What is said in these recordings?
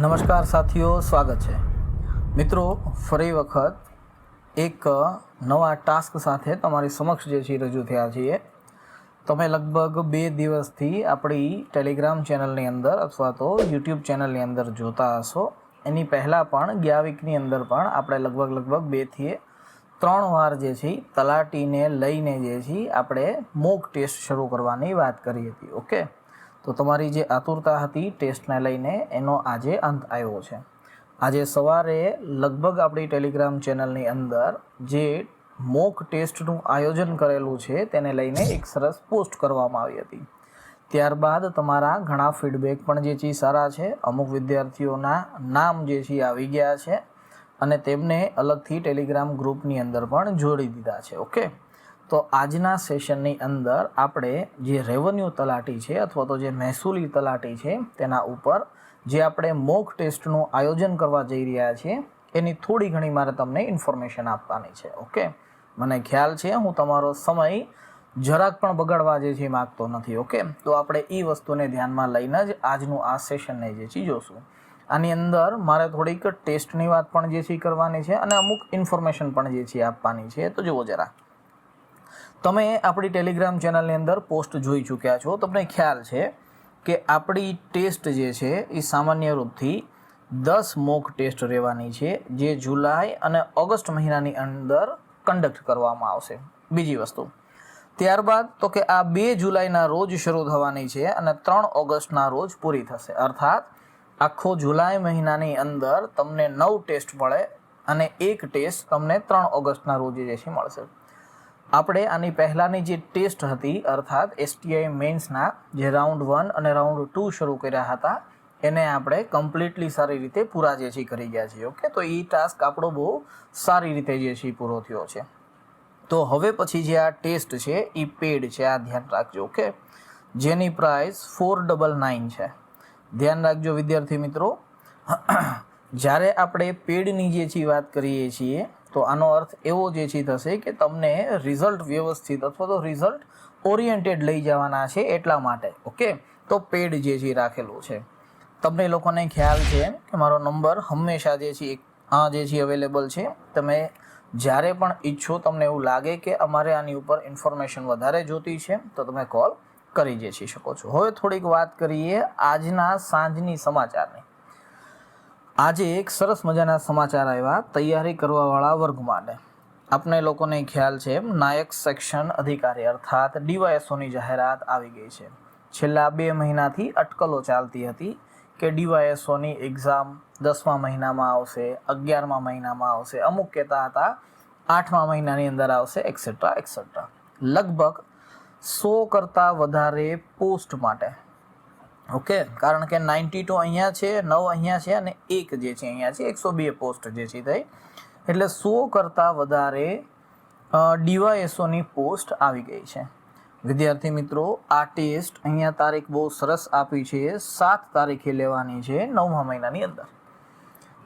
નમસ્કાર સાથીઓ, સ્વાગત છે. મિત્રો, ફરી વખત એક નવા ટાસ્ક સાથે તમારી સમક્ષ જે છે રજૂ થયા છીએ. તમે લગભગ બે દિવસથી આપણી ટેલિગ્રામ ચેનલની અંદર અથવા તો યુટ્યુબ ચેનલની અંદર જોતા હશો. એની પહેલાં પણ ગયા વીકની અંદર પણ આપણે લગભગ લગભગ બેથી ત્રણ વાર જે છે તલાટીને લઈને જે છે આપણે મોક ટેસ્ટ શરૂ કરવાની વાત કરી હતી, ઓકે? તો તમારી જે આતુરતા હતી ટેસ્ટને લઈને એનો આજે અંત આવ્યો છે. આજે સવારે લગભગ આપણી ટેલિગ્રામ ચેનલની અંદર જે મોક ટેસ્ટનું આયોજન કરેલું છે તેને લઈને એક સરસ પોસ્ટ કરવામાં આવી હતી. ત્યારબાદ તમારા ઘણા ફીડબેક પણ જે છે સારા છે. અમુક વિદ્યાર્થીઓના નામ જે છે આવી ગયા છે અને તેમને અલગથી ટેલિગ્રામ ગ્રુપની અંદર પણ જોડી દીધા છે. ઓકે? તો આજના સેશનની અંદર આપણે જે રેવન્યુ તલાટી છે અથવા તો જે મહેસૂલી તલાટી છે તેના ઉપર જે આપણે મોક ટેસ્ટનું આયોજન કરવા જઈ રહ્યા છીએ, એની થોડી ઘણી મારે તમને ઇન્ફોર્મેશન આપવાની છે, ઓકે? મને ખ્યાલ છે, હું તમારો સમય જરાક પણ બગાડવા જે છે માગતો નથી, ઓકે? તો આપણે એ વસ્તુને ધ્યાનમાં લઈને જ આજનું આ સેશનને જે છે જોશું. આની અંદર મારે થોડીક ટેસ્ટની વાત પણ જે છે કરવાની છે અને અમુક ઇન્ફોર્મેશન પણ જે છે આપવાની છે, તો જુઓ જરા. તમે આપણી ટેલિગ્રામ ચેનલની અંદર પોસ્ટ જોઈ ચૂક્યા છો, તમને ખ્યાલ છે કે આપણી ટેસ્ટ જે છે એ સામાન્ય રૂપથી દસ મોક ટેસ્ટ રહેવાની છે, જે જુલાઈ અને ઓગસ્ટ મહિનાની અંદર કન્ડક્ટ કરવામાં આવશે. બીજી વસ્તુ, ત્યારબાદ તો કે આ બે જુલાઈના રોજ શરૂ થવાની છે અને ત્રણ ઓગસ્ટના રોજ પૂરી થશે. અર્થાત, આખો જુલાઈ મહિનાની અંદર તમને નવ ટેસ્ટ મળે અને એક ટેસ્ટ તમને ત્રણ ઓગસ્ટના રોજ જે છે મળશે. આપણે આની પહેલાંની જે ટેસ્ટ હતી, અર્થાત એસટીઆઈ મેન્સના જે રાઉન્ડ વન અને રાઉન્ડ ટુ શરૂ કર્યા હતા, એને આપણે કમ્પ્લીટલી સારી રીતે પૂરા જે છે કરી ગયા છીએ, ઓકે? તો એ ટાસ્ક આપણો બહુ સારી રીતે જે છે પૂરો થયો છે. તો હવે પછી જે આ ટેસ્ટ છે એ પેડ છે, આ ધ્યાન રાખજો, ઓકે? જેની પ્રાઇસ ફોર ડબલ નાઇન છે. ધ્યાન રાખજો વિદ્યાર્થી મિત્રો. જ્યારે આપણે પેડની જે છે વાત કરીએ છીએ તો આનો અર્થ એવો જે છે થશે કે તમને રિઝલ્ટ વ્યવસ્થિત અથવા તો રિઝલ્ટ ઓરિએન્ટેડ લઈ જવાના છે એટલા માટે ઓકે તો પેડ જે છે રાખેલું છે. તમને લોકોને ખ્યાલ છે કે મારો નંબર હંમેશા જે છે આ જે છે અવેલેબલ છે. તમે જ્યારે પણ ઈચ્છો તમને એવું લાગે કે અમારે આની ઉપર ઇન્ફોર્મેશન વધારે જોતી છે, તો તમે કોલ કરી જે શકો છો. હવે થોડીક વાત કરીએ આજના સાંજની સમાચારની. આજે એક સરસ મજાના સમાચાર આવ્યા. તૈયારી કરવાવાળા વર્ગ માટે આપને લોકોને ખ્યાલ છે, નાયક સેક્શન અધિકારી અર્થાત ડીવાયએસઓની જાહેરાત આવી ગઈ છે. છેલ્લા બે મહિનાથી અટકલો ચાલતી હતી કે ડીવાયએસઓની એક્ઝામ દસમા મહિનામાં આવશે, અગિયારમા મહિનામાં આવશે, અમુક કહેતા હતા, આઠમા મહિનાની અંદર આવશે એક્સેટ્રા એક્સેટ્રા લગભગ સો કરતાં વધારે પોસ્ટ માટે ઓકે, કારણ કે નાઇન્ટી ટુ અહીંયા છે, નવ અહીંયા છે અને એક જે છે અહીંયા છે, એકસો બે પોસ્ટ જે છે થઈ એટલે સો કરતાં વધારે ડીવાયએસઓની પોસ્ટ આવી ગઈ છે. વિદ્યાર્થી મિત્રો, આ ટેસ્ટ અહીંયા તારીખ બહુ સરસ આપી છે. સાત તારીખે લેવાની છે, નવમા મહિનાની અંદર.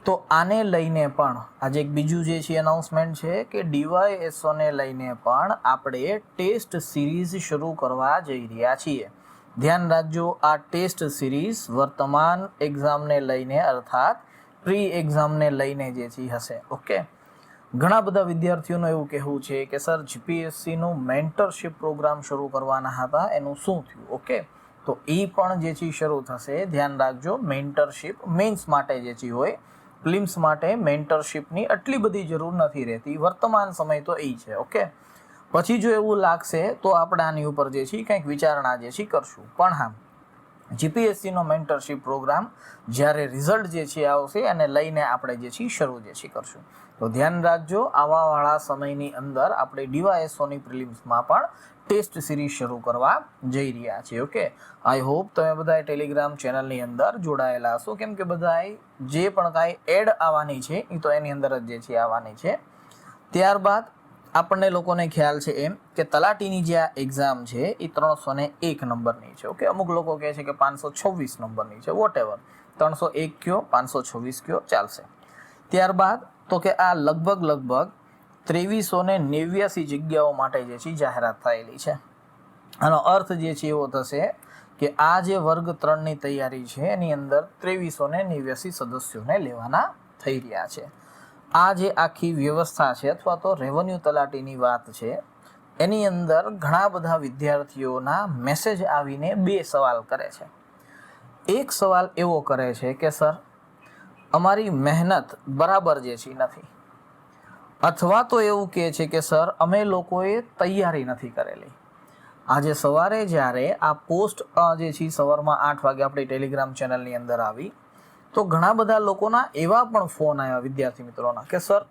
તો આને લઈને પણ આજે એક બીજું જે છે અનાઉન્સમેન્ટ છે કે ડીવાયએસઓને લઈને પણ આપણે ટેસ્ટ સિરીઝ શરૂ કરવા જઈ રહ્યા છીએ. ધ્યાન રાખજો, આ ટેસ્ટ સિરીઝ વર્તમાન એક્ઝામને લઈને, અર્થાત પ્રી એક્ઝામને લઈને જે છે હશે, ઓકે? ઘણા બધા વિદ્યાર્થીઓનું એવું કહેવું છે કે, સર જીપીએસસીનું મેન્ટરશિપ પ્રોગ્રામ શરૂ કરવાના હતા, એનું શું થયું? ઓકે? તો એ પણ જે છે શરૂ થશે. ધ્યાન રાખજો મેન્ટરશિપ મેન્સ માટે જે છે હોય પ્લિમ્સ માટે મેન્ટરશિપની આટલી બધી જરૂર નથી રહેતી. વર્તમાન સમય તો એ છે, ઓકે? પછી જો એવું લાગશે, તો આપણે આની ઉપર જે છે કંઈક વિચારણા જે છે કરશું. પણ હા જીપીએસસીનો મેન્ટરશીપ પ્રોગ્રામ જ્યારે રિઝલ્ટ જે છે આવશે અને લઈને આપણે જે છે શરૂ જે છે કરશું. તો ધ્યાન રાખજો, આવાવાળા સમયની અંદર આપણે ડીવાયએસઓની પ્રિલિમ્સમાં પણ ટેસ્ટ સિરીઝ શરૂ કરવા જઈ રહ્યા છે ઓકે આઈ હોપ તમે બધા ટેલિગ્રામ ચેનલની અંદર જોડાયેલા હશો. કેમ કે બધાએ જે પણ કાંઈ એડ આવવાની છે, એ તો એની અંદર જ જે છે આવવાની છે. ત્યારબાદ આપણને લોકોને ખ્યાલ છે એમ કે તલાટીની જે આ એક્ઝામ છે, એ ત્રણસો ને એક નંબરની છે. ઓકે, અમુક લોકો કહે છે કે પાંચસો છવ્વીસ નંબરની છે. વોટ એવર ત્રણસો એક કયો, પાંચસો છવ્વીસ કયો, ચાલશે. ત્યારબાદ તો કે આ લગભગ લગભગ ત્રેવીસો ને નેવ્યાસી જગ્યાઓ માટે જે છે જાહેરાત થયેલી છે. આનો અર્થ જે છે એવો થશે કે આ જે વર્ગ ત્રણની તૈયારી છે, એની અંદર ત્રેવીસો ને નેવ્યાસી સદસ્યોને લેવાના થઈ રહ્યા છે. આ જે આખી વ્યવસ્થા છે અથવા તો રેવન્યુ તલાટીની વાત છે, એની અંદર ઘણા બધા વિદ્યાર્થીઓના મેસેજ આવીને બે સવાલ કરે છે. એક સવાલ એવો કરે છે કે, સર, અમારી મહેનત બરાબર જે છે નથી. અથવા તો એવું કહે છે કે, સર, અમે લોકોએ તૈયારી નથી કરેલી. આજે સવારે જ્યારે આ પોસ્ટ જે છે, સવારમાં આઠ વાગે આપણી ટેલિગ્રામ ચેનલની અંદર આવી તો ઘણા બધા લોકોના એવા પણ ફોન આવ્યા વિદ્યાર્થી મિત્રોના કે, સર,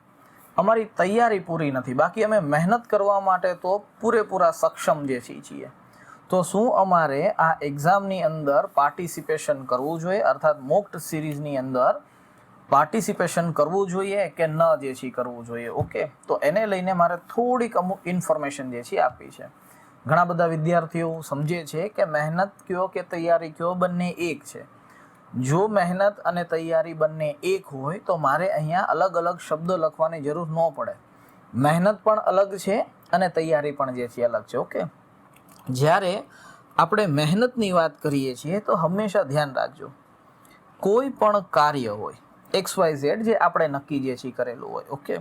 અમારી તૈયારી પૂરી નથી. બાકી અમે મહેનત કરવા માટે તો પૂરેપૂરા સક્ષમ જે છીએ. તો શું અમારે આ એક્ઝામની અંદર પાર્ટિસિપેશન કરવું જોઈએ? અર્થાત મોક્ટ સિરીઝની અંદર પાર્ટિસિપેશન કરવું જોઈએ કે ન જે છે કરવું જોઈએ? ઓકે? તો એને લઈને મારે થોડીક અમુક ઇન્ફોર્મેશન જે છે આપી છે. ઘણા બધા વિદ્યાર્થીઓ સમજે છે કે મહેનત કયો કે તૈયારી કયો બંને એક છે. જો મહેનત અને તૈયારી બંને એક હોય, તો મારે અહીંયા અલગ અલગ શબ્દો લખવાની જરૂર ન પડે. મહેનત પણ અલગ છે અને તૈયારી પણ જે છે અલગ છે, ઓકે? જ્યારે આપણે મહેનતની વાત કરીએ છીએ, તો હંમેશા ધ્યાન રાખજો. કોઈ પણ કાર્ય હોય, એક્સ વાય ઝેડ જે આપણે નક્કી જે છે કરેલું હોય, ઓકે?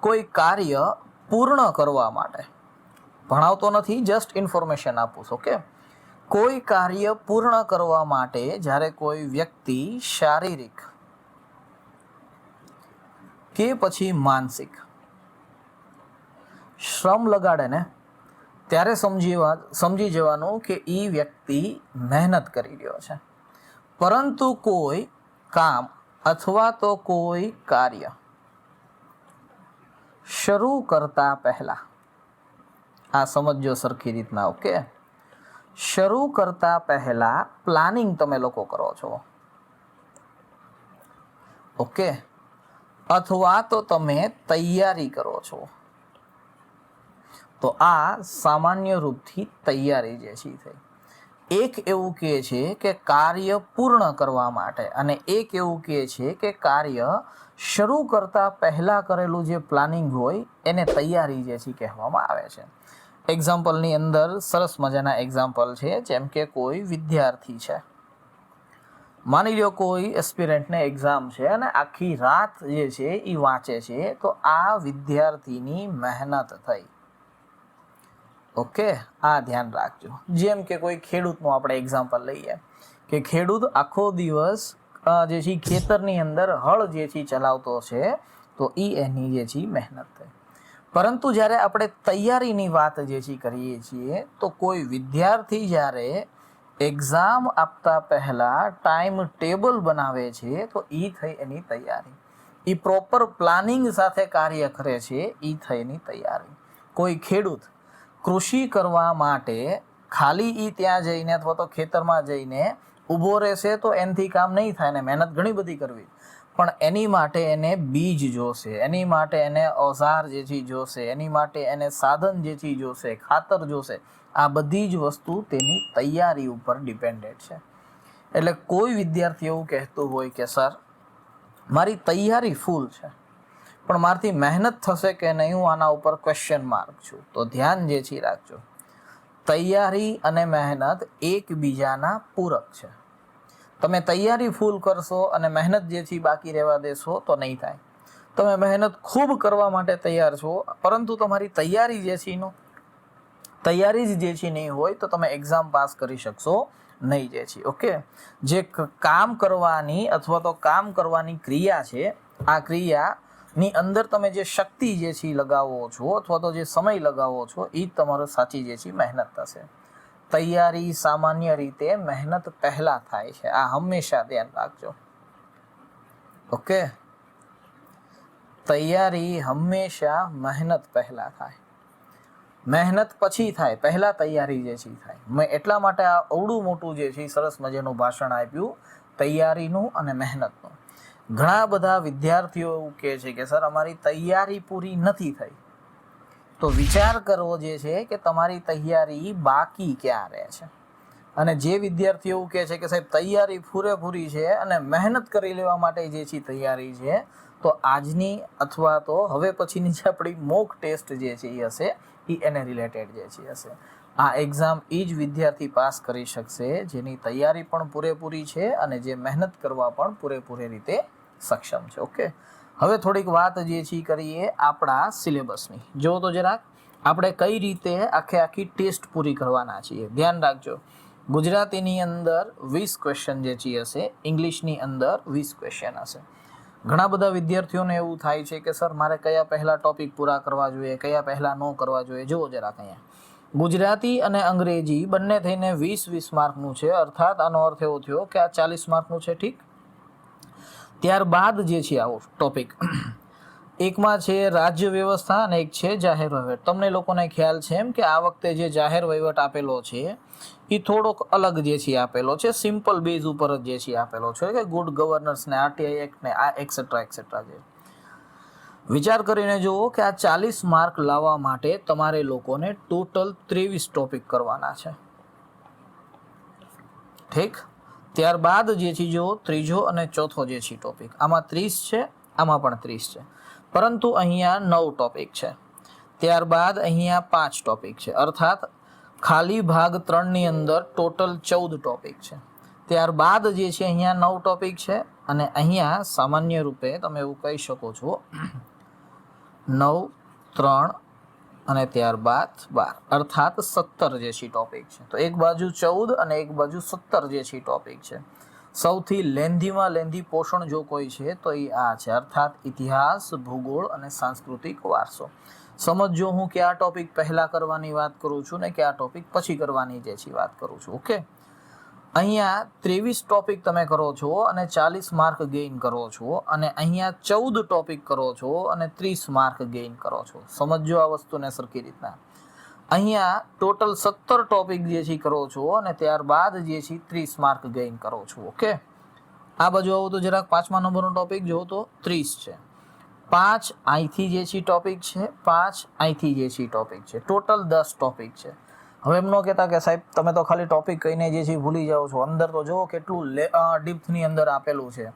કોઈ કાર્ય પૂર્ણ કરવા માટે, ભણાવતો નથી, જસ્ટ ઇન્ફોર્મેશન આપું ઓકે? કોઈ કાર્ય પૂર્ણ કરવા માટે જ્યારે કોઈ વ્યક્તિ શારીરિક કે પછી માનસિક શ્રમ લગાડે ને, ત્યારે સમજીવા સમજી જવાનું કે એ વ્યક્તિ મહેનત કરી રહ્યો છે. પરંતુ કોઈ કામ અથવા તો કોઈ કાર્ય શરૂ કરતા પહેલા, આ સમજો સરખી રીતના ઓકે શરૂ કરતા પહેલા પ્લાનિંગ તમે લોકો કરો છો. ઓકે અથવા તો તમે તૈયારી કરો છો. તો આ સામાન્ય રૂપથી તૈયારી જે છે થઈ. એક એવું કહે છે કે કાર્ય પૂર્ણ કરવા માટે અને એક એવું કહે છે કે કાર્ય શરૂ કરતા પહેલા કરેલું જે પ્લાનિંગ હોય એને તૈયારી જે છે કહેવામાં આવે છે. એક્ઝામ્પલની અંદર સરસ મજાના એક્ઝામ્પલ છે, જેમ કે કોઈ વિદ્યાર્થી છે. માની લો કોઈ એસ્પિરન્ટને એક્ઝામ છે અને આખી રાત જે છે એ વાંચે છે, તો આ વિદ્યાર્થીની મહેનત થઈ. ઓકે આ ધ્યાન રાખજો. જેમ કે કોઈ ખેડૂતનું આપણે એક્ઝામ્પલ લઈએ, કે ખેડૂત આખો દિવસ જે છે ખેતરની અંદર હળ જે છે ચલાવતો છે, તો એ એની જે છે મહેનત થઈ. પરંતુ જ્યારે આપણે તૈયારીની વાત જે છે કરીએ છીએ, તો કોઈ વિદ્યાર્થી જ્યારે એક્ઝામ આપતા પહેલાં ટાઈમ ટેબલ બનાવે છે, તો એ થઈ એની તૈયારી. એ પ્રોપર પ્લાનિંગ સાથે કાર્ય કરે છે એ થઈ એની તૈયારી. કોઈ ખેડૂત કૃષિ કરવા માટે ખાલી એ ત્યાં જઈને અથવા તો ખેતરમાં જઈને ઊભો રહેશે તો એનથી કામ નહીં થાય ને મહેનત ઘણી બધી કરવી. પણ એની માટે એને બીજ જોશે, એની માટે એને ઓઝાર જેથી જોશે, એની માટે એને સાધન જેથી જોશે, ખાતર જોશે, આ બધી જ વસ્તુ તેની તૈયારી ઉપર ડિપેન્ડેડ છે. એટલે કોઈ વિદ્યાર્થી એવું કહેતું હોય કે, સર, મારી તૈયારી ફૂલ છે, પણ મારથી મહેનત થશે કે નહીં હું આના ઉપર ક્વેશ્ચન માર્ક છું. તો ધ્યાન જેથી રાખજો. તૈયારી અને મહેનત એકબીજાના પૂરક છે. તમે તૈયારી ફૂલ કરશો અને મહેનત જે છે બાકી રહેવા દેશો તો નહીં થાય. તમે મહેનત ખૂબ કરવા માટે તૈયાર છો, પરંતુ તમારી તૈયારી જે છે એનો તૈયારી જ જે છે નહીં હોય તો તમે એક્ઝામ પાસ કરી શકશો નહીં જે છે ઓકે જે કામ કરવાની અથવા તો કામ કરવાની ક્રિયા છે, આ ક્રિયાની અંદર તમે જે શક્તિ જે છે લગાવો છો અથવા તો જે સમય લગાવો છો એ જ તમારો સાચી જે છે મહેનત થશે. તૈયારી સામાન્ય રીતે મહેનત પહેલા થાય છે. આ હંમેશા ધ્યાન રાખજો. ઓકે? તૈયારી હંમેશા મહેનત પહેલા થાય. મહેનત પછી થાય. પહેલા તૈયારી જે છે થાય. મેં એટલા માટે આ અવડું મોટું જે છે સરસ મજાનું ભાષણ આપ્યું, તૈયારીનું અને મહેનતનું. ઘણા બધા વિદ્યાર્થીઓ એવું કહે છે કે, સર, અમારી તૈયારી પૂરી નથી થઈ. તો વિચાર કરવો જે છે કે તમારી તૈયારી બાકી ક્યાં રહે છે? અને જે વિદ્યાર્થીઓ એવું કહે છે કે સાહેબ, તૈયારી પૂરેપૂરી છે અને મહેનત કરી લેવા માટે જે છે તૈયારી છે, તો આજની અથવા તો હવે પછીની જે આપણી મોક ટેસ્ટ જે છે એ હશે, એ એને રિલેટેડ જે છે હશે. આ એક્ઝામ એ જ વિદ્યાર્થી પાસ કરી શકશે, જેની તૈયારી પણ પૂરેપૂરી છે અને જે મહેનત કરવા પણ પૂરેપૂરી રીતે સક્ષમ છે. ઓકે હવે થોડીક વાત જે છે કરીએ આપણા સિલેબસની. જો તો જરાક, આપણે કઈ રીતે આખે આખી ટેસ્ટ પૂરી કરવાના છીએ? ધ્યાન રાખજો. ગુજરાતીની અંદર વીસ ક્વેશ્ચન જે છે હશે, ઇંગ્લિશની અંદર વીસ ક્વેશ્ચન હશે. ઘણા બધા વિદ્યાર્થીઓને એવું થાય છે કે, સર, મારે કયા પહેલાં ટોપિક પૂરા કરવા જોઈએ, કયા પહેલાં ન કરવા જોઈએ? જુઓ જરાક અહીંયા. ગુજરાતી અને અંગ્રેજી બંને થઈને વીસ વીસ માર્કનું છે. અર્થાત આનો અર્થ એવો થયો કે આ ચાલીસ માર્કનું છે ઠીક? ત્યારબાદ જે છે આવો ટોપિક એકમાં છે રાજ્ય વ્યવસ્થા અને એક છે જાહેર વહીવટ. તમને લોકોને ખ્યાલ છે એમ કે આ વખતે જે જાહેર વહીવટ આપેલો છે, એ થોડોક અલગ જે છે આપેલો છે. સિમ્પલ બેઝ ઉપર જ જે છે આપેલો છે કે ગુડ ગવર્નન્સ ને આરટીઆઈ એક્ટ ને આ એક્સેટ્રા એક્સેટ્રા જે. વિચાર કરીને જુઓ કે આ ચાલીસ માર્ક લાવવા માટે તમારે લોકોને ટોટલ ત્રેવીસ ટોપિક કરવાના છે. ઠીક? ત્યારબાદ જે છે ત્રીજો અને ચોથો જે છે ટોપિક આમાં ત્રીસ છે, આમાં પણ ત્રીસ છે. પરંતુ અહીંયા નવ ટોપિક છે. ત્યારબાદ અહીંયા પાંચ ટોપિક છે. અર્થાત ખાલી ભાગ ત્રણની અંદર ટોટલ ચૌદ ટોપિક છે. ત્યારબાદ જે છે અહીંયા નવ ટોપિક છે અને અહીંયા સામાન્ય રૂપે તમે એવું કહી શકો છો. નવ, ત્રણ અને ત્યારબાદ બાર. અર્થાત સત્તર જે છે ટોપિક છે. તો એક બાજુ ચૌદ અને એક બાજુ સત્તર જે છે ટોપિક છે. સૌથી લેન્ધીમાં લેન્ધી પોષણ જો કોઈ છે તો એ આ છે. અર્થાત ઇતિહાસ, ભૂગોળ અને સાંસ્કૃતિક વારસો. સમજો હું કયા ટોપિક પહેલા કરવાની વાત કરું છું ને કે આ ટોપિક પછી કરવાની જે છે વાત કરું છું. ઓકે અહીંયા ત્રેવીસ ટોપિક તમે કરો છો અને ચાલીસ માર્ક ગેઇન કરો છો અને અહીંયા ચૌદ ટોપિક કરો છો અને ત્રીસ માર્ક ગેઇન કરો છો. સમજો આ વસ્તુને સરખી રીતના. અહીંયા ટોટલ સત્તર ટોપિક જે છે કરો છો અને ત્યારબાદ જે છે ત્રીસ માર્ક ગેઇન કરો છો ઓકે આ બાજુ આવો તો જરાક પાંચમા નંબરનો ટોપિક જુઓ તો ત્રીસ છે. પાંચ અહીંથી જે છે ટોપિક છે, પાંચ અહીંથી જે છે ટોપિક છે. ટોટલ દસ ટોપિક છે. હવે એમ ન કહેતા કે સાહેબ, તમે તો ખાલી ટોપિક કહીને જે છે ભૂલી જાઓ છો. અંદર તો જુઓ કેટલું ડીપ્થની અંદર આપેલું છે.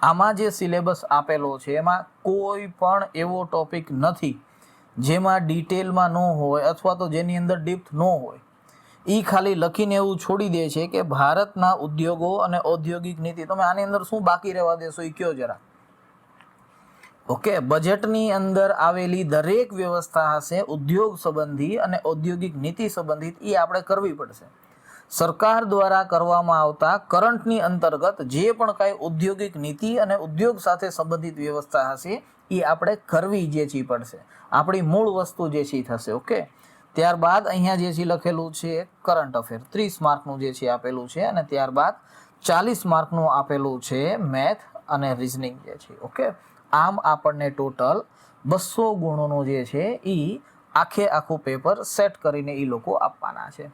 આમાં જે સિલેબસ આપેલો છે, એમાં કોઈ પણ એવો ટોપિક નથી જેમાં ડિટેલમાં ન હોય અથવા તો જેની અંદર ડીપ્થ ન હોય. એ ખાલી લખીને એવું છોડી દે છે કે ભારતના ઉદ્યોગો અને ઔદ્યોગિક નીતિ, તમે આની અંદર શું બાકી રહેવા દેશો એ કયો જરા. ઓકે, બજેટની અંદર આવેલી દરેક વ્યવસ્થા હશે, ઉદ્યોગ સંબંધી અને ઔદ્યોગિક નીતિ સંબંધિત એ આપણે કરવી પડશે. સરકાર દ્વારા કરવામાં આવતા કરંટની અંતર્ગત જે પણ કાંઈ ઔદ્યોગિક નીતિ અને ઉદ્યોગ સાથે સંબંધિત વ્યવસ્થા હશે એ આપણે કરવી જે છે પડશે. આપણી મૂળ વસ્તુ જે છે થશે, ઓકે? ત્યારબાદ અહીંયા જે છે લખેલું છે, કરંટ અફેર, ત્રીસ માર્કનું જે છે આપેલું છે અને ત્યારબાદ ચાલીસ માર્કનું આપેલું છે, મેથ અને રિઝનિંગ જે છે ઓકે? આમ આપણને ટોટલ બસો ગુણોનું જે છે એ આખે આખું પેપર સેટ કરીને એ લોકો આપવાના છે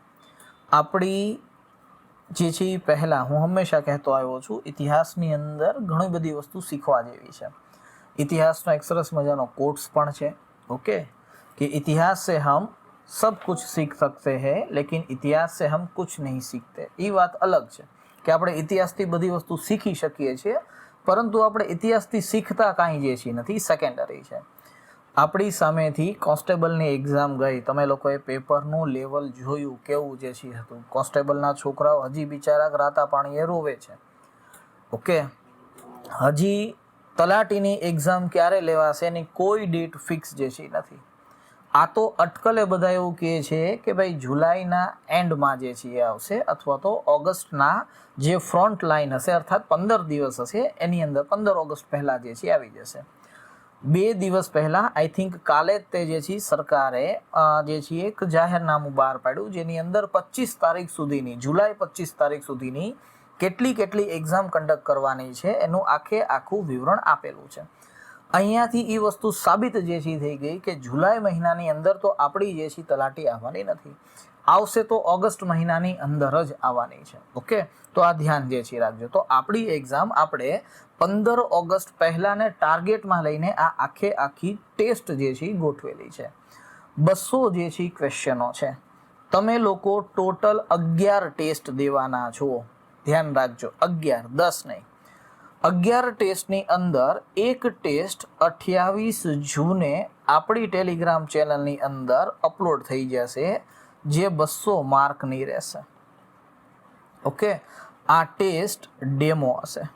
આપણી જે છે એ પહેલાં હું હંમેશા કહેતો આવ્યો છું ઇતિહાસની અંદર ઘણી બધી વસ્તુ શીખવા જેવી છે ઇતિહાસનો એક સરસ મજાનો કોટ્સ પણ છે ओके कि इतिहास से हम सब कुछ सीख सकते हैं लेकिन इतिहास से हम कुछ नहीं सीखते એ વાત અલગ છે કે આપણે ઇતિહાસથી બધી વસ્તુ શીખી શકીએ છીએ પરંતુ આપણે ઇતિહાસથી શીખતા કાંઈ જે છે નથી સેકન્ડરી છે. આપણી સામેથી કોન્સ્ટેબલની એક્ઝામ ગઈ. તમે લોકોએ પેપરનું લેવલ જોયું, કેવું જે છે હતું? કોન્સ્ટેબલના છોકરાઓ હજી બિચારા રાતા પાણીએ રોવે છે. ઓકે? હજી તલાટીની એક્ઝામ ક્યારે લેવાશે એની કોઈ ડેટ ફિક્સ જે છે નથી. આ તો અટકલે બધા એવું કહે છે કે ભાઈ જુલાઈના એન્ડમાં જે છે એ આવશે અથવા તો ઓગસ્ટના જે ફ્રન્ટ લાઇન હશે અર્થાત પંદર દિવસ હશે, એની અંદર પંદર ઓગસ્ટ પહેલાં જે છે આવી જશે. બે દિવસ પહેલાં આઈ થિંક કાલે જ તે જે છે સરકારે જે છે એક જાહેરનામું બહાર પાડ્યું જેની અંદર પચીસ તારીખ સુધીની, જુલાઈ પચીસ તારીખ સુધીની કેટલી કેટલી એક્ઝામ કન્ડક્ટ કરવાની છે એનું આખે આખું વિવરણ આપેલું છે. અહીંયાથી એ વસ્તુ સાબિત જે છે થઈ ગઈ કે જુલાઈ મહિનાની અંદર તો આપણી જે છે તલાટી આવવાની નથી. આવશે તો ઓગસ્ટ મહિનાની અંદર જ આવવાની છે. ઓકે? તો આ ધ્યાન જે છે રાખજો. તો આપણી એક્ઝામ આપણે પંદર ઓગસ્ટ પહેલાને ટાર્ગેટમાં લઈને આ આખે આખી ટેસ્ટ જે છે ગોઠવેલી છે. બસો જે છે ક્વેશ્ચનો છે. તમે લોકો ટોટલ અગિયાર ટેસ્ટ દેવાના છો. ધ્યાન રાખજો. અગિયાર, દસ નહીં. અગિયાર ટેસ્ટની અંદર એક ટેસ્ટ અઠ્યાવીસ જૂને આપણી ટેલિગ્રામ ચેનલની અંદર અપલોડ થઈ જશે, જે બસો માર્કની રહેશે. ઓકે? આ ટેસ્ટ ડેમો હશે.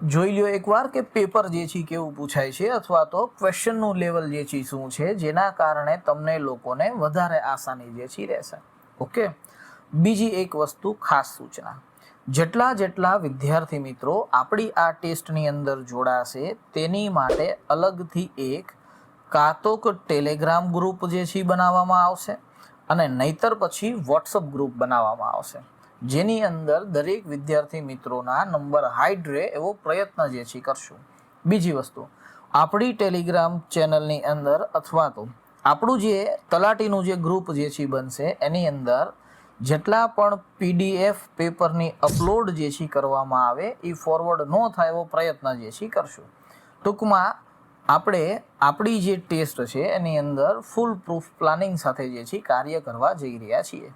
જોઈ લ્યો એકવાર કે પેપર જે છે કેવું પૂછાય છે અથવા તો ક્વેશ્ચનનું લેવલ જે છે શું છે, જેના કારણે તમને લોકોને વધારે આસાની જે છે રહેશે. ઓકે? બીજી એક વસ્તુ ખાસ સૂચના. જેટલા જેટલા વિદ્યાર્થી મિત્રો આપણી આ ટેસ્ટની અંદર જોડાશે, તેની માટે અલગથી એક કાં તો ટેલિગ્રામ ગ્રુપ જે છે બનાવવામાં આવશે અને નહીતર પછી વોટ્સઅપ ગ્રુપ બનાવવામાં આવશે. જેની અંદર દરેક વિદ્યાર્થી મિત્રોના નંબર હાઈડ રહે એવો પ્રયત્ન જે છે કરશું. બીજી વસ્તુ, આપણી ટેલિગ્રામ ચેનલની અંદર અથવા તો આપણું જે તલાટીનું જે ગ્રુપ જે છે બનશે, એની અંદર જેટલા પણ પીડીએફ પેપરની અપલોડ જે છે કરવામાં આવે એ ફોરવર્ડ ન થાય એવો પ્રયત્ન જે છે કરશું. ટૂંકમાં, આપણે આપણી જે ટેસ્ટ છે એની અંદર ફૂલ પ્રૂફ પ્લાનિંગ સાથે જે છે કાર્ય કરવા જઈ રહ્યા છીએ.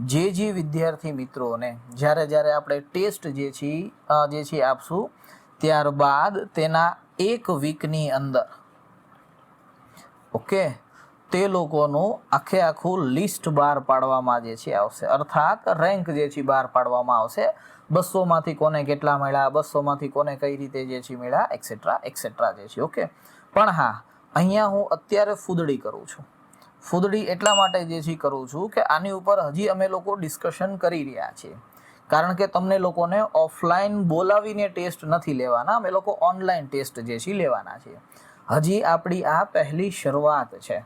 જે જે વિદ્યાર્થી મિત્રોને, જ્યારે જ્યારે આપણે ટેસ્ટ જે છે જે છે આપશું, ત્યારબાદ તેના એક વીકની અંદર. ઓકે? તે લોકોનું આખે આખું લિસ્ટ બહાર પાડવામાં જે છે આવશે. અર્થાત રેન્ક જે છે બહાર પાડવામાં આવશે. બસોમાંથી કોને કેટલા મળ્યા, બસોમાંથી કોને કઈ રીતે જે છે મળ્યા એક્સેટ્રા એક્સેટ્રા જે છે ઓકે પણ હા, અહીંયા હું અત્યારે ફૂદડી કરું છું. ફૂદડી એટલા માટે જે છે કરું છું કે આની ઉપર હજી અમે લોકો ડિસ્કશન કરી રહ્યા છીએ. કારણ કે તમને લોકોને ઓફલાઈન બોલાવીને ટેસ્ટ નથી લેવાના, અમે લોકો ઓનલાઈન ટેસ્ટ જે છે લેવાના છીએ. હજી આપણી આ પહેલી શરૂઆત છે.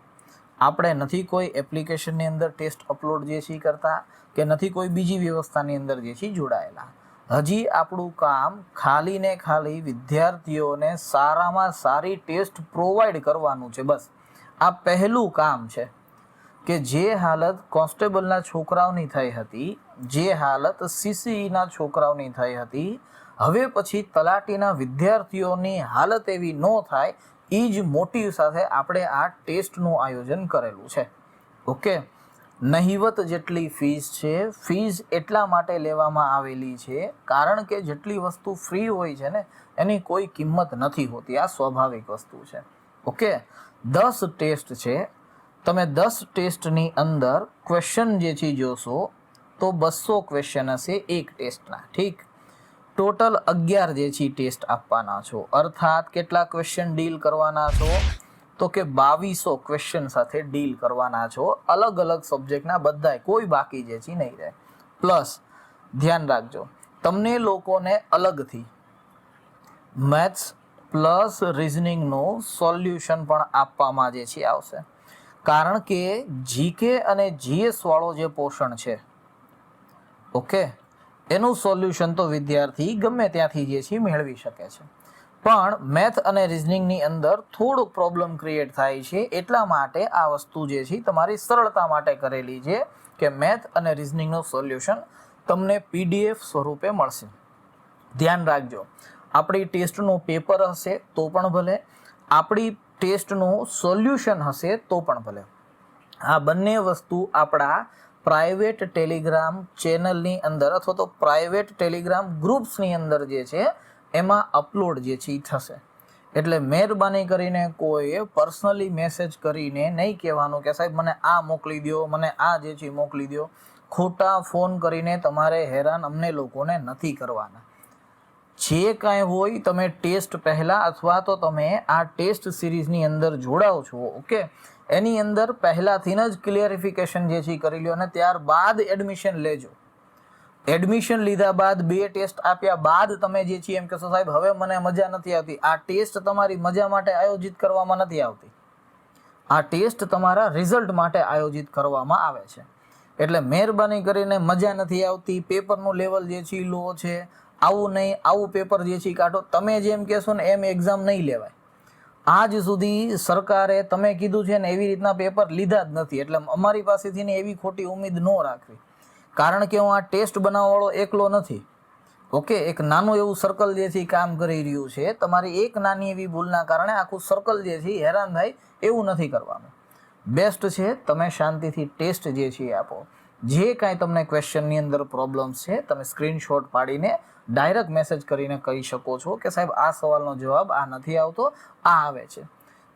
આપણે નથી કોઈ એપ્લિકેશનની અંદર ટેસ્ટ અપલોડ જે છે કરતા કે નથી કોઈ બીજી વ્યવસ્થાની અંદર જે છે જોડાયેલા. હજી આપણું કામ ખાલી ને ખાલી વિદ્યાર્થીઓને સારામાં સારી ટેસ્ટ પ્રોવાઈડ કરવાનું છે બસ. આ પહેલું કામ છે કે જે હાલત કોન્સ્ટેબલના છોકરાઓની થઈ હતી, જે હાલત સીસીઈના છોકરાઓની થઈ હતી, હવે પછી તલાટીના વિદ્યાર્થીઓની હાલત એવી ન થાય એ જ મોટિવ સાથે આપણે આ ટેસ્ટનું આયોજન કરેલું છે. ઓકે? નહિવત જેટલી ફીસ છે ફીસ એટલા માટે લેવામાં આવેલી છે કારણ કે જેટલી વસ્તુ ફ્રી હોય છે ને, એની કોઈ કિંમત નથી હોતી. આ સ્વાભાવિક વસ્તુ છે. ઓકે? દસ ટેસ્ટ છે. તમે દસ ટેસ્ટની અંદર ક્વેશ્ચન જે છે જોશો તો બસો ક્વેશ્ચન હશે એક ટેસ્ટના. ઠીક? ટોટલ અગિયાર જે છે ટેસ્ટ આપવાના છો. અર્થાત કેટલા ક્વેશ્ચન ડીલ કરવાના છો? તો કે બાવીસો ક્વેશ્ચન સાથે ડીલ કરવાના છો. અલગ અલગ સબ્જેક્ટના બધાય કોઈ બાકી જે છે નહીં રહે. પ્લસ ધ્યાન રાખજો, તમને લોકોને અલગથી મેથ્સ પ્લસ રિઝનિંગનું સોલ્યુશન પણ આપવામાં જે છે આવશે. કારણ કે જીકે અને જીએસ વાળો જે પોષણ છે ઓકે એનું સોલ્યુશન તો વિદ્યાર્થી ગમે ત્યાંથી જે છે મેળવી શકે છે. પણ મેથ અને રિઝનિંગની અંદર થોડુંક પ્રોબ્લેમ ક્રિએટ થાય છે એટલા માટે આ વસ્તુ જે છે તમારી સરળતા માટે કરેલી છે કે મેથ અને રિઝનિંગનું સોલ્યુશન તમને પીડીએફ સ્વરૂપે મળશે. ધ્યાન રાખજો. આપણી ટેસ્ટનું પેપર હશે તો પણ ભલે. આપણી ટેસ્ટનું સોલ્યુશન હશે તો પણ ભલે. આ બંને વસ્તુ આપણા પ્રાઇવેટ ટેલિગ્રામ ચેનલની અંદર અથવા તો પ્રાઇવેટ ટેલિગ્રામ ગ્રુપ્સની અંદર જે છે, એમાં અપલોડ જે છે એ થશે. એટલે મહેરબાની કરીને કોઈએ પર્સનલી મેસેજ કરીને નહીં કહેવાનું કે સાહેબ મને આ મોકલી દો મને આ જે છે મોકલી દો ખોટા ફોન કરીને તમારે હેરાન અમને લોકોને નથી કરવાના. જે કાંઈ હોય તમે ટેસ્ટ પહેલાં અથવા તો તમે આ ટેસ્ટ સિરીઝની અંદર જોડાઓ છો, ઓકે? એની અંદર પહેલાંથી જ ક્લિયરિફિકેશન જે છે એ કરી લ્યો અને ત્યારબાદ એડમિશન લેજો. એડમિશન લીધા બાદ બે ટેસ્ટ આપ્યા બાદ તમે જે છે એમ કહેશો, સાહેબ, હવે મને મજા નથી આવતી. આ ટેસ્ટ તમારી મજા માટે આયોજિત કરવામાં નથી આવતી. આ ટેસ્ટ તમારા રિઝલ્ટ માટે આયોજિત કરવામાં આવે છે. એટલે મહેરબાની કરીને મજા નથી આવતી. પેપરનું લેવલ જે છે લો છે. આવું નહીં, આવું પેપર જે છે કાઢો. તમે જેમ કહેશો ને એમ એક્ઝામ નહીં લેવાય. આજ સુધી સરકારે તમે કીધું છે ને એવી રીતના પેપર લીધા જ નથી. એટલે અમારી પાસેથી ને એવી ખોટી ઉમેદ ન રાખવી. કારણ કે હું આ ટેસ્ટ બનાવવાળો એકલો નથી. ઓકે, એક નાનું એવું સર્કલ જે છે કામ કરી રહ્યું છે. તમારી એક નાની એવી ભૂલના કારણે આખું સર્કલ જે છે હેરાન થાય એવું નથી કરવાનું. બેસ્ટ છે તમે શાંતિથી ટેસ્ટ જે છે આપો. જે કાંઈ તમને ક્વેશ્ચનની અંદર પ્રોબ્લેમ્સ છે, તમે સ્ક્રીનશોટ પાડીને ડાયરેક્ટ મેસેજ કરીને કહી શકો છો કે સાહેબ, આ સવાલનો જવાબ આ નથી આવતો, આ આવે છે.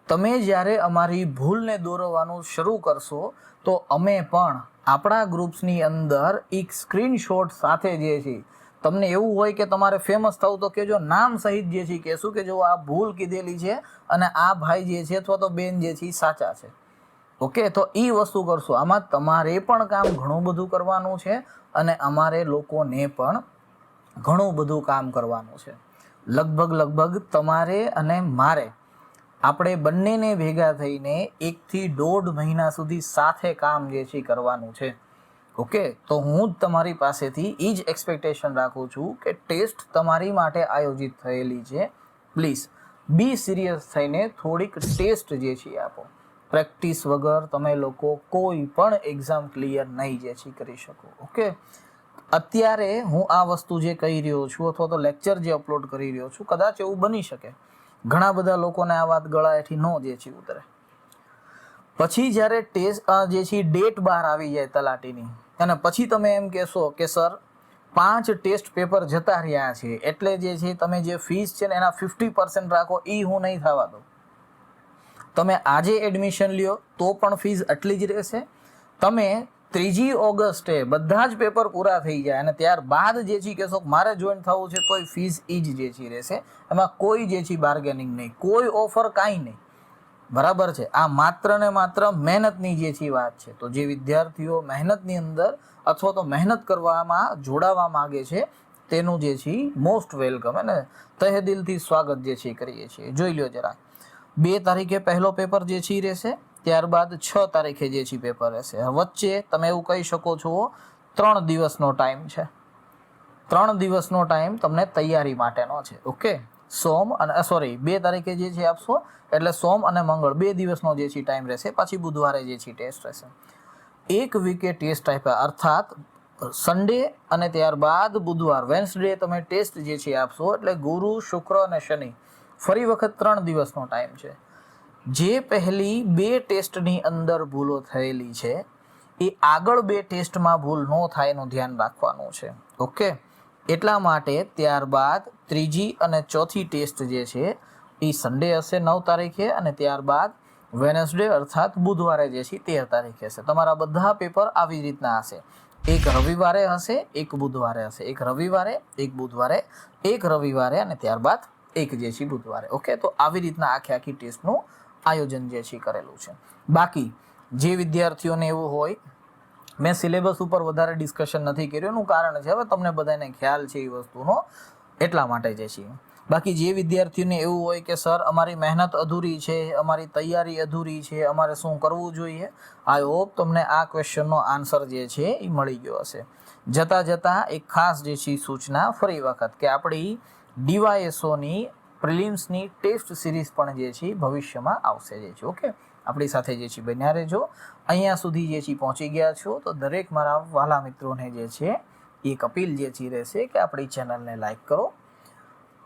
તમે જ્યારે અમારી ભૂલને દોરવાનું શરૂ કરશો, તો અમે પણ આપણા ગ્રુપ્સની અંદર એક સ્ક્રીનશોટ સાથે જે છે, તમને એવું હોય કે તમારે ફેમસ થવું તો કેજો નામ સહિત જે છે, કહેશું કે જો આ ભૂલ કીધેલી છે અને આ ભાઈ જે છે અથવા તો બેન જે છે સાચા છે. ઓકે, તો એ વસ્તુ કરશો. આમાં તમારે પણ કામ ઘણું બધું કરવાનું છે અને અમારે લોકોને પણ ઘણું બધું કામ કરવાનું છે. લગભગ લગભગ તમારે અને મારે આપણે બંનેને ભેગા થઈને એકથી દોઢ મહિના સુધી સાથે કામ જે છે કરવાનું છે. ઓકે? તો હું તમારી પાસેથી એ જ એક્સપેક્ટેશન રાખું છું કે ટેસ્ટ તમારી માટે આયોજિત થયેલી છે. પ્લીઝ બી સિરિયસ થઈને થોડીક ટેસ્ટ જે છે આપો. પ્રેક્ટિસ વગર તમે લોકો કોઈ પણ એક્ઝામ ક્લિયર નહીં જે છે કરી શકો. ઓકે? અત્યારે હું આ વસ્તુ જે કહી રહ્યો છું અથવા તો લેક્ચર જે અપલોડ કરી રહ્યો છું, કદાચ એવું બની શકે. ઘણા બધા લોકોને આ વાત ગળા હેઠી ન જે છે ઉતરે. પછી જ્યારે ટેસ્ટ જે છે ડેટ બહાર આવી જાય તલાટીની, અને પછી તમે એમ કહેશો કે, સર, પાંચ ટેસ્ટ પેપર જતા રહ્યા છે, એટલે જે છે તમે જે ફીસ છે ને એના ફિફ્ટી પર્સન્ટ રાખો એ હું નહીં થવા દઉં. તમે આજે એડમિશન લ્યો, તો પણ ફીસ આટલી જ રહેશે. તમે ત્રીજી ઓગસ્ટે બધા જ પેપર પૂરા થઈ જાય અને ત્યારબાદ જે છે કહેશો મારે જોઈન થવું છે તોય ફીસ એ જ જે છે રહેશે. એમાં કોઈ જે છે બાર્ગેનિંગ નહીં. કોઈ ઓફર કાંઈ નહીં. બરાબર છે? આ માત્ર ને માત્ર મહેનતની જે છે વાત છે. તો જે વિદ્યાર્થીઓ મહેનતની અંદર અથવા તો મહેનત કરવામાં, જોડાવા માગે છે, તેનું જે છે મોસ્ટ વેલકમ અને તહે દિલથી સ્વાગત જે છે કરીએ છીએ. જોઈ લો જરા. બે તારીખે પહેલો પેપર જે છે રહેશે. ત્યારબાદ છ તારીખે જે છે પેપર રહેશે. વચ્ચે તમે એવું કહી શકો છો, ત્રણ દિવસનો ટાઈમ છે. ત્રણ દિવસનો ટાઈમ તમને તૈયારી માટેનો છે. ઓકે સોમ અને સોરી બે તારીખે જે છે આપશો, એટલે સોમ અને મંગળ બે દિવસનો જે છે ટાઈમ રહેશે. પછી બુધવારે જે છે ટેસ્ટ રહેશે. એક વીકે ટેસ્ટ આપ્યા. અર્થાત સન્ડે અને ત્યારબાદ બુધવાર. વેન્સડે તમે ટેસ્ટ જે છે આપશો, એટલે ગુરુ, શુક્ર અને શનિ. ફરી વખત ત્રણ દિવસનો ટાઈમ છે. જે પહેલી બે ટેસ્ટની અંદર ભૂલો થયેલી છે, એ આગળ બે ટેસ્ટમાં ભૂલ ન થાય એનું ધ્યાન રાખવાનું છે. ઓકે એટલા માટે ત્યારબાદ ત્રીજી અને ચોથી ટેસ્ટ જે છે, એ સન્ડે હશે નવ તારીખે અને ત્યારબાદ વેનસડે અર્થાત બુધવારે જે છે તેર તારીખે હશે. તમારા બધા પેપર આવી રીતના હશે. એક રવિવારે હશે, એક બુધવારે હશે. એક રવિવારે, એક બુધવારે, એક રવિવારે અને ત્યારબાદ એક જે છે બુધવારે. ઓકે તો આવી રીતના આખી આખી ટેસ્ટનું આયોજન જે છે કરેલું છે. બાકી જે વિદ્યાર્થીઓને એવું હોય, મેં સિલેબસ ઉપર વધારે ડિસ્કશન નથી કર્યું. એનું કારણ છે, હવે તમને બધાને ખ્યાલ છે એ વસ્તુનો, એટલા માટે જે છે બાકી જે વિદ્યાર્થીઓને એવું હોય કે, સર, અમારી મહેનત અધૂરી છે, અમારી તૈયારી અધૂરી છે, અમારે શું કરવું જોઈએ? આઈ હોપ તમને આ ક્વેશ્ચનનો આન્સર જે છે એ મળી ગયો હશે. જતાં જતાં એક ખાસ જે છે સૂચના, ફરી વખત કે આપણી ડીવાયએસઓની પ્રિલિમ્સની ટેસ્ટ સિરીઝ પણ જે છે ભવિષ્યમાં આવશે જે છે, ઓકે? આપણી સાથે જે છે બન્યા રહેજો. અહીંયા સુધી જે છે પહોંચી ગયા છો, તો દરેક મારા વાલા મિત્રોને જે છે એક અપીલ જે છે રહેશે કે આપણી ચેનલને લાઈક કરો.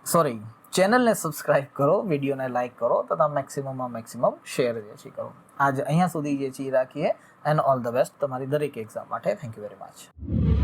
સોરી, ચેનલને સબસ્ક્રાઇબ કરો, વિડીયોને લાઈક કરો, તથા મેક્સિમમમાં મેક્સિમમ શેર જે છે કરો. આજ અહીંયા સુધી જે છે રાખીએ, એન્ડ ઓલ ધ બેસ્ટ તમારી દરેક એક્ઝામ માટે. Thank you very much